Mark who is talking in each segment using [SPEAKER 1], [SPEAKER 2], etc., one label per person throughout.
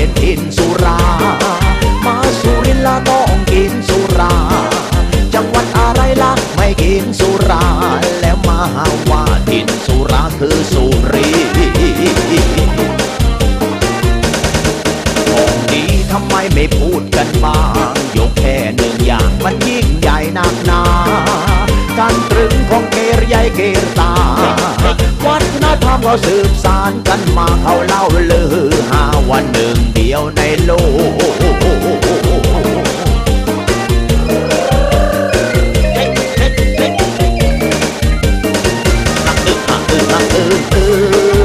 [SPEAKER 1] เป็นทินสุรา มาสุรินละต้องกินสุรา จังหวัดอะไรล่ะไม่กินสุรา แล้วมาหาว่าทินสุราคือสุรินทร์ของดีทำไมไม่พูดกันบ้างยกแค่หนึ่งอย่างมันยิ่งใหญ่หนักหนา การตรึงของเกรใหญ่เกรตา ธรรมเขาสืบสานกันมาเขาเล่าลือหาวันหนึ่งเดียวในโลกตัว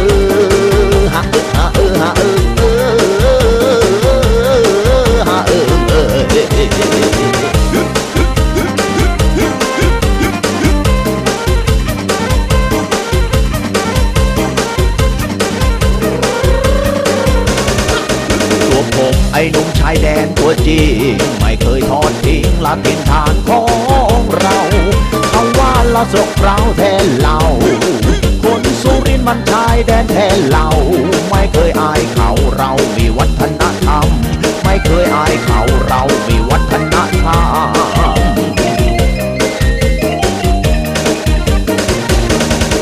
[SPEAKER 1] ไอ้หนุ่มชายแดนตัวจริงไม่เคยทอดทิ้งละทินฐานของเราเขาว่าละสกเราแทนเราคนสุรินมันชายแดนแทนเราไม่เคยอายเขาเรามีวัฒนธรรม ไม่เคยอายเขาเรามีวัฒนธรรม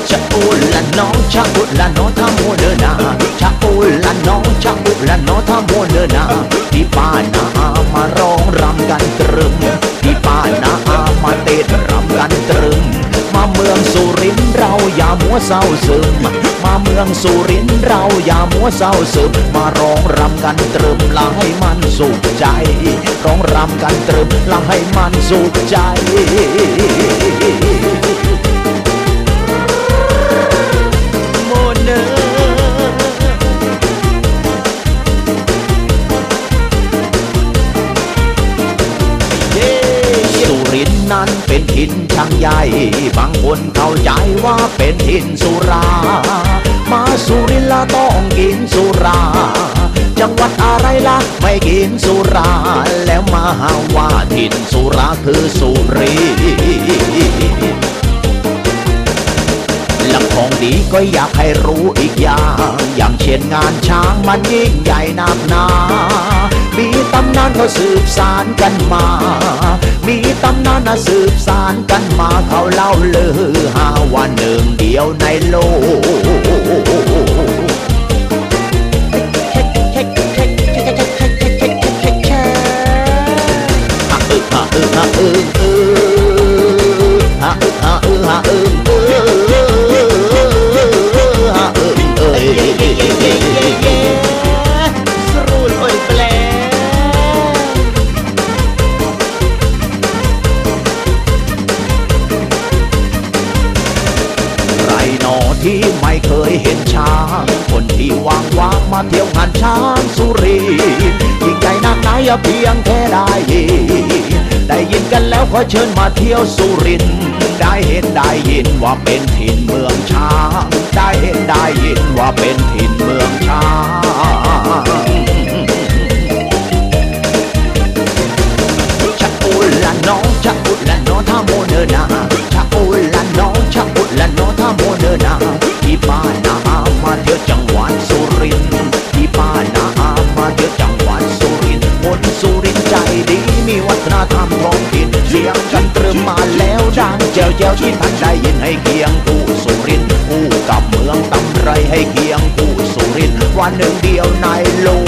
[SPEAKER 1] ชะอุละน้องชะอุละน้องทำโมเดอนาชะอุละน้องชะอุละน้องทำโมเสุรินทร์เราอย่ามัวเศร้าซึม มาเมืองสุรินทร์เราอย่ามัวเศร้าซึม มาร้องรำกันตรึมลาให้มันสุขใจ ร้องรำกันตรึมละให้มันสุขใจ ถิ่นช่างใหญ่ บางคนเข้าใจว่าเป็นถิ่นสุรา มาสุรินละต้องกินสุรา จังหวัดอะไรล่ะไม่กินสุรา แล้วมาหาว่าถิ่นสุราคือสุรินทร์หลักของดีก็อยากให้รู้อีกอย่าง อย่างเช่นงานช้างมันยิ่งใหญ่นักหนา มีตำนานเขาสืบสารกันมา มีตำนานนะสืบสารกันมาเขาเล่าเลือหาวันหนึ่งเดียวในโลกฮะอึฮะอึฮะอึอึฮะอึฮะอึฮะอึฮ ที่ไม่เคยเห็นช้าง คนที่วางวางมาเที่ยวงานช้างสุรินยิ่งใหญ่นักไหนอะเพียงแค่ได้ยินได้ยินกันแล้วขอเชิญมาเที่ยวสุรินได้เห็นได้ยินว่าเป็นถิ่นเมืองช ดังแจวแจวที่ท่านได้ยินให้เคียงผู้สุรินคู่กับเมืองตำไรให้เคียงผู้สุรินวันหนึ่งเดียวในโลก